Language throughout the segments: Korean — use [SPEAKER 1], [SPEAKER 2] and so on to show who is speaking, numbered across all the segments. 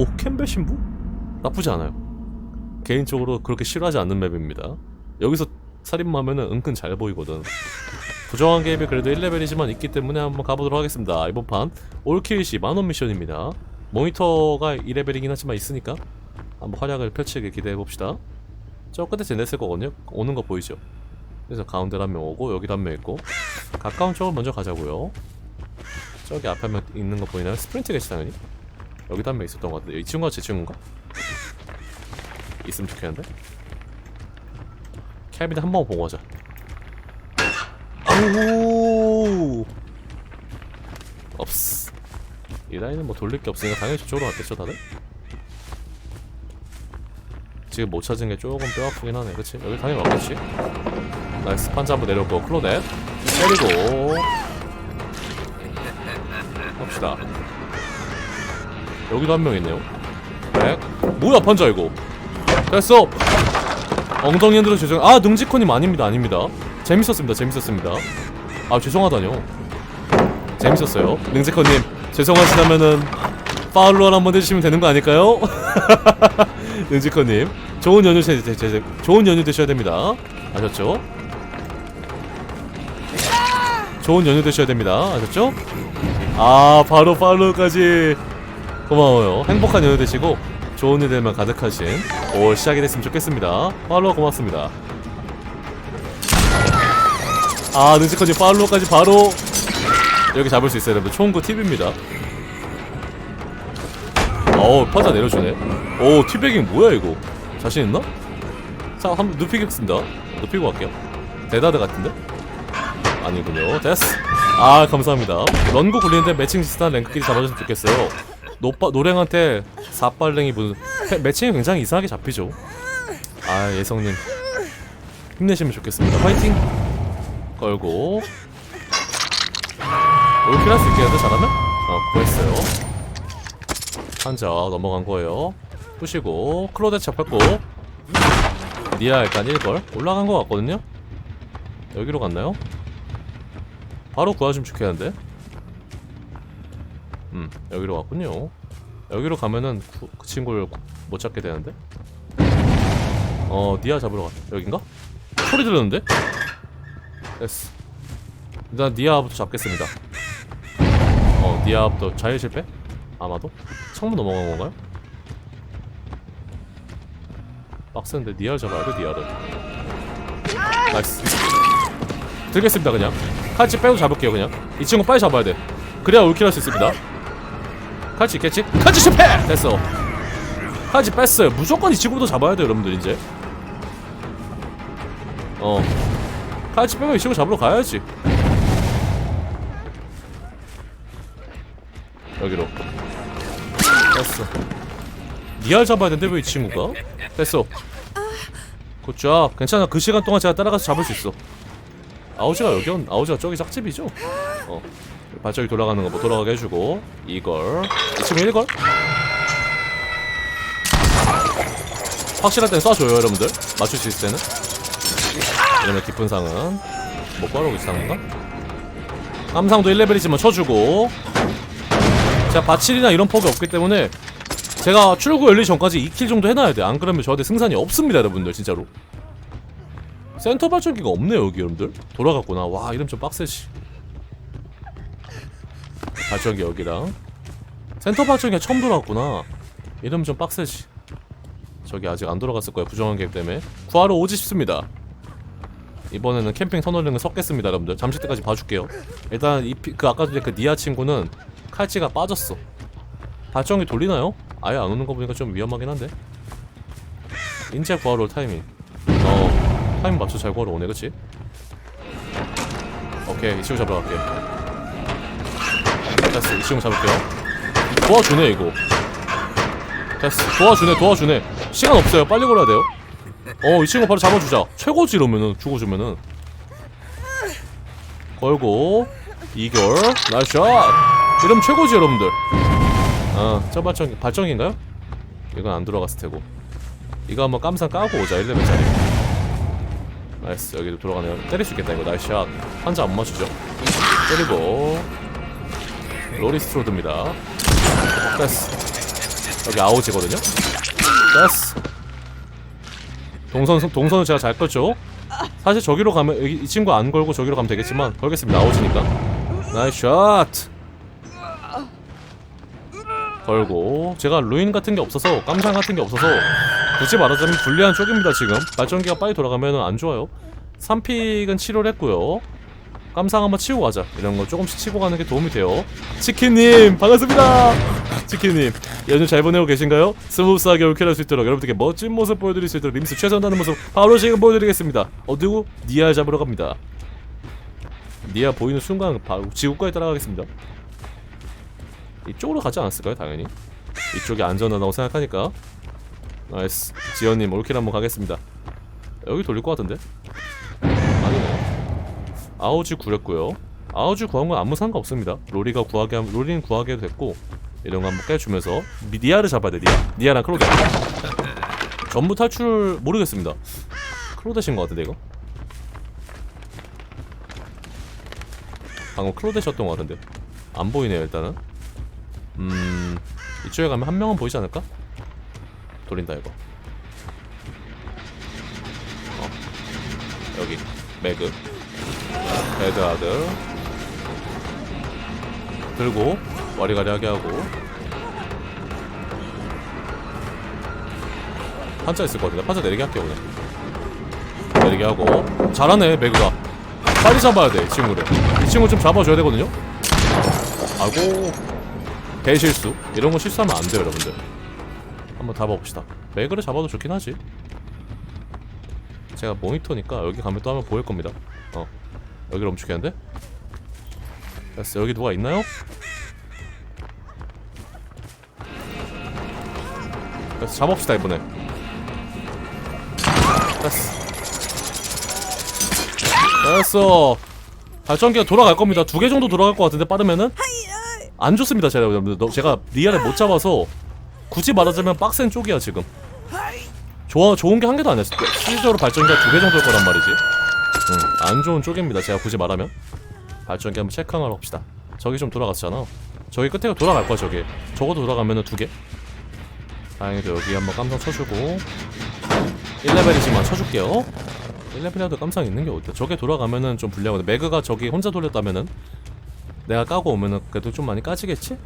[SPEAKER 1] 오 캠벨 신부? 나쁘지 않아요. 개인적으로 그렇게 싫어하지 않는 맵입니다. 여기서 살인마면은 은근 잘 보이거든. 부정한 게임이 그래도 1레벨이지만 있기 때문에 한번 가보도록 하겠습니다. 이번 판 올킬시 만원 미션입니다. 모니터가 2레벨이긴 하지만 있으니까 한번 활약을 펼치게 기대해봅시다. 저 끝에 쟤냈을 거거든요 오는 거 보이죠? 그래서 가운데로 한 명 오고 여기도 한 명 있고 가까운 쪽을 먼저 가자고요. 저기 앞에 한 명 있는 거 보이나요? 스프린트겠지 당연히 여기도 한 명 있었던 것 같은데 이 친구가 제 친구인가? 있으면 좋겠는데? 캐비넷 한번 보고 가자 아우 없스 이 라인은 뭐 돌릴 게 없으니까 당연히 저쪽으로 갔겠죠 다들? 지금 못 찾은 게 조금 뼈 아프긴 하네 그치? 여기 당연히 왔겠지? 나이스 판자 한번 내렸고 클로넷 때리고 갑시다 여기도 한 명 있네요. 백 뭐야 판자 이거. 됐어. 엉덩이 흔들어 죄송 아 능지코님 아닙니다 아닙니다. 재밌었습니다 재밌었습니다. 아 죄송하다뇨. 재밌었어요. 능지코님 죄송하시다면은 파울로 한번 해주시면 되는 거 아닐까요? 능지코님 좋은 연휴 되, 되, 되, 좋은 연휴 되셔야 됩니다. 아셨죠? 좋은 연휴 되셔야 됩니다. 아셨죠? 아 바로 팔로우까지 고마워요. 행복한 연휴 되시고 좋은 일들만 가득하신 올 시작이 됐으면 좋겠습니다. 팔로우 고맙습니다. 아 능지커님 팔로우까지 바로 여기 잡을 수 있어요 여러분. 총구 팁입니다. 어우 파자 내려주네. 오 팁백잉 뭐야 이거? 자신 있나? 자 한번 눕히겠습니다. 눕히고 갈게요. 데다드 같은데? 아니군요. 됐어. 아 감사합니다. 런고 굴리는데 매칭 비슷한 랭크끼리 잡아줬으면 좋겠어요 노빠, 노랭한테 사빨랭이 해- 매칭이 굉장히 이상하게 잡히죠. 아 예성님. 힘내시면 좋겠습니다. 화이팅! 걸고. 올킬 할수 있겠는데 잘하면? 어 구했어요. 한자 넘어간 거예요. 푸시고 클로데 잡혔고. 니아 일단 1걸. 올라간 거 같거든요? 여기로 갔나요? 바로 구하시면 좋겠는데 음 여기로 갔군요 여기로 가면은 구, 그 친구를 구- 못 잡게 되는데 어 니아 잡으러 가 여긴가? 소리 들렸는데? 됐어 일단 니아부터 잡겠습니다 어 니아부터 자일 실패? 아마도? 창문 넘어간 건가요? 빡센데 니아를 잡아야 돼 니아를 나이스 들겠습니다 그냥 칼치 빼고 잡을게요 그냥 이 친구 빨리 잡아야 돼 그래야 올킬 할 수 있습니다 칼치? 있겠지? 칼치 실패! 됐어. 칼치 뺐어요 무조건 이 친구부터 잡아야 돼요 여러분들 이제. 어. 칼치 빼면 이 친구 잡으러 가야지. 여기로. 됐어. 니알 잡아야 되는데 왜 이 친구가? 됐어. 굿잡 괜찮아. 그 시간 동안 제가 따라가서 잡을 수 있어. 아우지가 여기 온 아우지가 저기 짝집이죠? 어 발전기 돌아가는 거뭐 돌아가게 해주고 이걸 이 친구 1걸 확실할 땐 쏴줘요 여러분들 맞출 수 때는 이러면 깊은 상은 뭐 있는 건가? 감상도 1레벨이지만 쳐주고 제가 바칠이나 이런 퍽이 없기 때문에 제가 출구 열리기 전까지 2킬 정도 해놔야 돼. 안 그러면 저한테 승산이 없습니다, 여러분들 진짜로. 센터 발전기가 없네요, 여기 여러분들. 돌아갔구나. 와, 이름 좀 빡세지. 발전기 여기랑 센터 발전기가 처음 돌아갔구나. 이름 좀 빡세지. 저기 아직 안 돌아갔을 거야, 부정한 게임 때문에. 구하러 오지 싶습니다. 이번에는 캠핑 터널링을 섞겠습니다, 여러분들. 잠시 때까지 봐줄게요. 일단 이, 피- 그 아까 전에 그 니아 친구는 칼치가 빠졌어. 발전기 돌리나요? 아예 안 오는 거 보니까 좀 위험하긴 한데. 인제 구하러 올 타이밍. 어, 타이밍 맞춰 잘 구하러 오네, 그치? 오케이, 이 친구 잡으러 갈게. 됐어, 이 친구 잡을게요. 도와주네, 이거. 됐어, 도와주네, 도와주네. 시간 없어요, 빨리 걸어야 돼요. 어, 이 친구 바로 잡아주자. 최고지, 이러면은, 죽어주면은. 걸고, 이결, 나이스 샷! 이러면 최고지, 여러분들. 아, 저 발전 발전기인가요? 이건 안 들어갔을 테고. 이거 한번 깜상 까고 오자 1레벨짜리. 나이스 여기도 돌아가네요. 때릴 수 있겠다 이거 나이스 샷. 한자 안 맞추죠? 때리고 로리스트로드입니다. 됐어. 여기 아오지거든요. 됐어. 동선 동선은 제가 잘 껐죠? 사실 저기로 가면 여기 이 친구 안 걸고 저기로 가면 되겠지만 걸겠습니다. 아오지니까. 나이스 샷. 걸고. 제가 루인 같은 게 없어서 깜상 같은 게 없어서 굳이 말하자면 불리한 쪽입니다 지금. 발전기가 빨리 돌아가면 안 좋아요. 3픽은 치료를 했고요 깜상 한번 치고 가자. 이런 거 조금씩 치고 가는 게 도움이 돼요. 치킨님 반갑습니다. 치킨님 연휴 잘 보내고 계신가요? 스무스하게 올킬할 수 있도록 여러분들께 멋진 모습 보여드릴 수 있도록 림스 최선 다하는 모습 바로 지금 보여드리겠습니다. 어디고? 니아 잡으러 갑니다. 니아 보이는 순간 바로 지구과에 따라가겠습니다. 이쪽으로 가지 않았을까요 당연히? 이쪽이 안전하다고 생각하니까. 나이스. 지연님 올킬 한번 가겠습니다. 여기 돌릴 것 같은데 아우지 구렸고요. 아우지 구한 건 아무 상관없습니다. 로리가 구하게 하면 로리는 구하게 됐고 이런 거 한번 깨주면서 미- 니아를 잡아야 돼 니아. 니아랑 크로데 전부 탈출 모르겠습니다. 크로데신 것 같은데 이거? 방금 크로데셨던 것 같은데. 안 보이네요 일단은. 음 이쪽에 가면 한 명은 보이지 않을까? 돌린다 이거. 어 여기. 매그 헤드하드. 들고 와리가리하게 하고. 판자 있을 것 같은데. 판자 내리게 할게요 그냥. 내리게 하고. 잘하네 매그가 빨리 잡아야 돼이 친구를. 이 친구 좀 잡아줘야 되거든요? 아이고. 대실수. 이런 거 실수하면 안 돼요 여러분들. 한번 잡아봅시다. 매그를 잡아도 좋긴 하지. 제가 모니터니까 여기 가면 또 한번 보일 겁니다. 어 여기를 멈추겠는데? 됐어. 여기 누가 있나요? 됐어. 잡읍시다 이번에. 됐어. 됐어. 발전기가 돌아갈 겁니다. 두 개 정도 돌아갈 것 같은데 빠르면은? 안 좋습니다 제가. 제가 리아를 못 잡아서 굳이 말하자면 빡센 쪽이야 지금. 좋아 좋은 게 한 개도 안 했어. 실질적으로 발전기가 두 개 정도일 거란 말이지 응, 안 좋은 쪽입니다. 제가 굳이 말하면 발전기 한번 체크 하나 봅시다. 저기 좀 돌아갔잖아. 저기 끝에가 돌아갈 거야 저기. 적어도 돌아가면은 두 개. 다행히도 여기 한번 깜상 쳐주고 1레벨이지만 쳐줄게요. 1레벨이라도 깜상 있는 게 어때? 저게 돌아가면은 좀 불리하거든. 매그가 저기 혼자 돌렸다면은 내가 까고 오면은 그래도 좀 많이 까지겠지?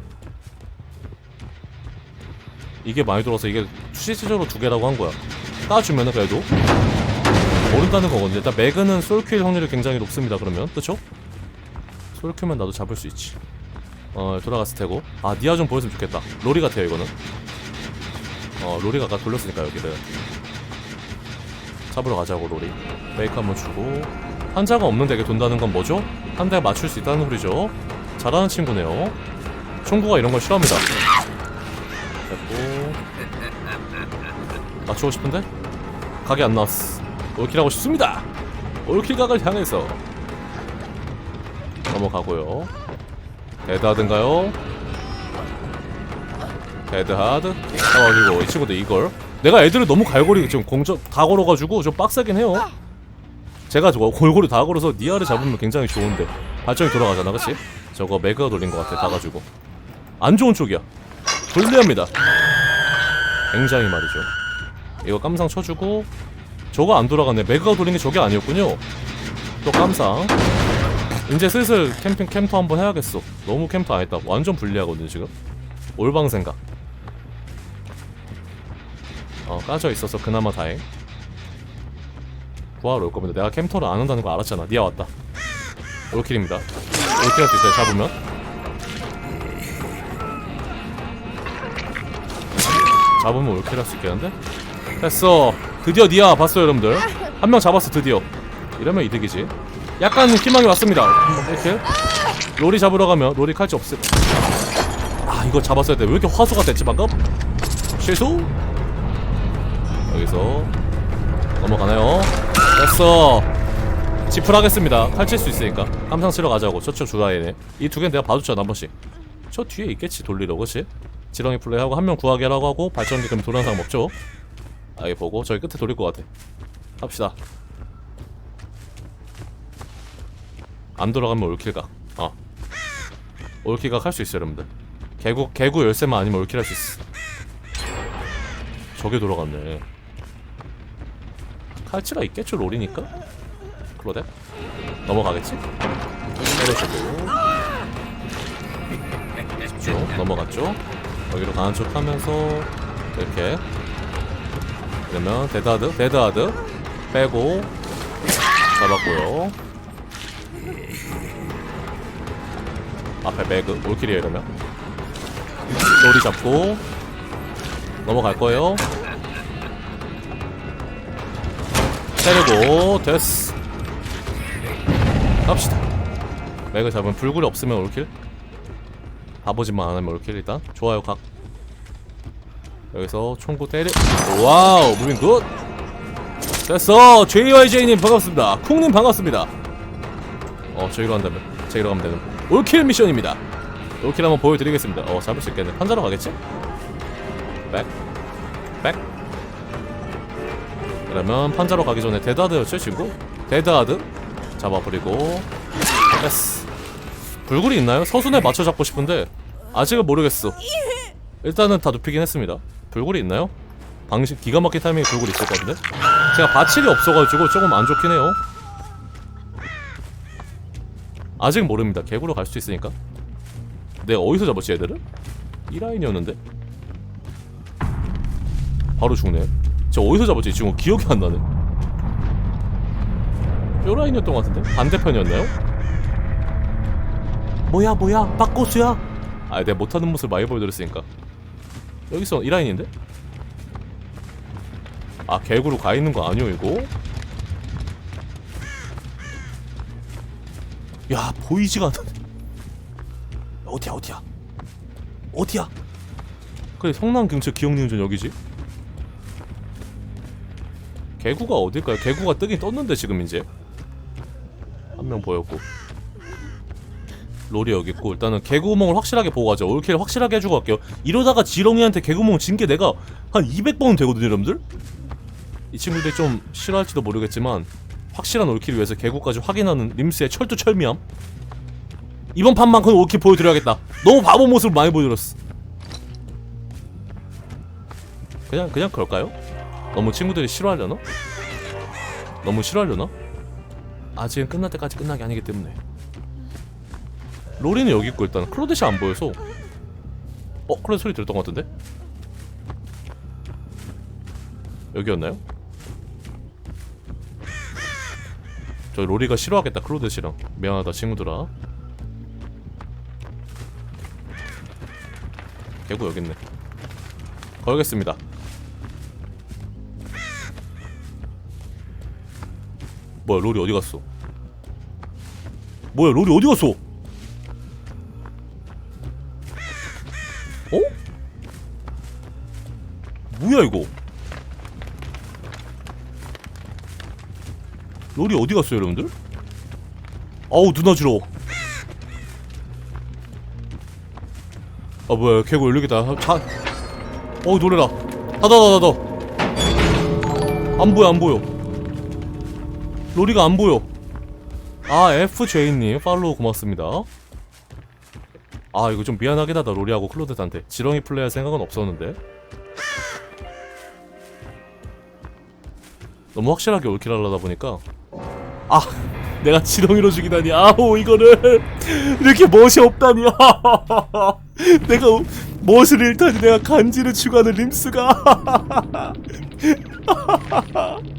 [SPEAKER 1] 이게 많이 돌아서 이게 실질적으로 두 개라고 한 거야. 까주면은 그래도 모른다는 거거든요. 일단 매그는 솔킬 확률이 굉장히 높습니다. 그러면 그쵸? 솔킬만 나도 잡을 수 있지. 어 돌아갔을 테고. 아 니아 좀 보였으면 좋겠다. 로리 같아요 이거는. 어 로리가 아까 돌렸으니까 여기를. 잡으러 가자고 로리. 메이크 한번 주고. 한자가 없는데 이게 돈다는 건 뭐죠? 한 대 맞출 수 있다는 소리죠. 잘하는 친구네요. 총구가 이런 걸 싫어합니다. 됐고. 맞추고 싶은데? 각이 안 나왔어. 올킬하고 싶습니다. 올킬각을 향해서 넘어가고요. 데드하든가요? 데드하드. 아 그리고 이 친구도 이걸. 내가 애들을 너무 갈고리 지금 공적 다 걸어가지고 좀 빡세긴 해요. 제가 저거 골고루 다 걸어서 니아를 잡으면 굉장히 좋은데 발전이 돌아가잖아, 그렇지? 저거 매그가 돌린 것 같아, 가가지고 안 좋은 쪽이야. 불리합니다. 굉장히 말이죠. 이거 깜상 쳐주고 저거 안 돌아가네. 매그가 돌린 게 저게 아니었군요. 또 깜상. 이제 슬슬 캠핑 캠프 한번 해야겠어. 너무 캠프 안 했다. 완전 불리하거든 지금. 올방 생각. 어 까져 있어서 그나마 다행. 구하러 올 겁니다. 내가 캠터를 안 한다는 거 알았잖아. 니아 왔다. 올킬입니다. 올킬할 수 있어요. 잡으면. 잡으면 올킬할 수 있겠는데? 됐어. 드디어 니아 봤어요, 여러분들. 한 명 잡았어, 드디어. 이러면 이득이지. 약간 희망이 왔습니다. 이렇게. 로리 잡으러 가면 로리 칼치 없을. 아, 이거 잡았어야 돼. 왜 이렇게 화수가 됐지, 방금? 실수? 여기서 넘어가나요? 됐어. 지풀하겠습니다. 칼칠 수 있으니까. 깜상 치러 가자고. 저쪽 주라이네. 이두 개는 내가 봐줬잖아, 한 번씩. 저 뒤에 있겠지, 돌리러, 그치? 지렁이 플레이하고 한 명 구하게 하라고 하고 발전기 그럼 도란상 먹죠. 아, 여기 보고 저기 끝에 돌릴 것 같아. 합시다. 안 돌아가면 올킬각. 어. 올킬각 할 수 있어요, 여러분들. 개구 개구 열쇠만 아니면 올킬 할 수 있어. 저게 돌아갔네 칼치가 있겠죠 롤이니까 클로데 넘어가겠지? 때려주고 집중 넘어갔죠 여기로 가는 척 하면서 이렇게 그러면 데드하드 데드하드 빼고 잡았고요. 앞에 매그 올킬이에요 이러면. 놀이 잡고 넘어갈 거예요. 때리고 됐어 갑시다. 매그 잡으면 불굴이 없으면 올킬. 바보짓만 안 하면 올킬 일단. 좋아요 각 여기서 총구 때리 와우 무빙 굿. 됐어. JYJ님 반갑습니다. 쿵님 반갑습니다. 어 저기로 간다면 저기로 가면 되는 올킬 미션입니다. 올킬 한번 보여드리겠습니다. 어 잡을 수 있겠네. 판자로 가겠지? 백 백. 그러면 판자로 가기 전에 데드하드였죠 친구? 데드하드 잡아버리고. 됐어 불굴이 있나요? 서순에 맞춰 잡고 싶은데 아직은 모르겠어. 일단은 다 눕히긴 했습니다 불굴이 있나요? 방식 기가 막힌 타이밍에 것 같은데 제가 바칠이 없어가지고 조금 안 좋긴 해요. 아직 모릅니다. 개구로 갈 수 있으니까. 내가 어디서 잡았지 얘들을? 이 라인이었는데. 바로 죽네 저 어디서 잡았지? 이 친구 기억이 안 나네. 요 라인이었던 것 같은데? 반대편이었나요? 뭐야 뭐야? 빠꼬수야? 아 내가 못하는 모습 많이 보여드렸으니까 여기서 이 라인인데? 아 개구로 가 있는 거 아니오 이거? 야 보이지가 않아 어디야 어디야 어디야 그래 성남 경찰 기억니은전 여기지 개구가 어딜까요? 개구가 뜨긴 떴는데 지금 이제 한 명 보였고 롤이 여기 있고 일단은 개구멍을 확실하게 보고 가죠 올킬 확실하게 해주고 갈게요. 이러다가 지렁이한테 개구멍 진 게 내가 한 200번은 되거든요 여러분들? 이 친구들이 좀 싫어할지도 모르겠지만 확실한 올킬을 위해서 개구까지 확인하는 림스의 철두철미함. 이번 판만큼은 올킬 보여드려야겠다. 너무 바보 모습을 많이 보여드렸어. 그냥 그냥 그럴까요? 너무 친구들이 싫어하려나? 너무 싫어하려나? 아직은 끝날 때까지 끝난 게 아니기 때문에 로리는 여기 있고 일단 클로데시 안 보여서 어? 클로데 소리 들었던 것 같은데? 여기였나요? 저 로리가 싫어하겠다 클로데시랑 미안하다 친구들아 개구 여기 있네 걸겠습니다 뭐야 롤이 어디 갔어? 뭐야 롤이 어디 갔어? 어? 뭐야 이거? 롤이 어디 갔어요 여러분들? 아우 눈 어지러워 아 뭐야 개구 열리겠다 자 어우 놀래라 닫아 닫아 닫아 안 보여 안 보여 로리가 안 보여. 아 FJ님 팔로우 고맙습니다. 아 이거 좀 미안하긴 하다 로리하고 클로드한테. 지렁이 플레이할 생각은 없었는데. 너무 확실하게 올킬 하려다 보니까. 아 내가 지렁이로 죽이다니. 아우 이거를. 이렇게 멋이 없다니. 내가 멋을 잃다니 내가 간지를 추구하는 림스가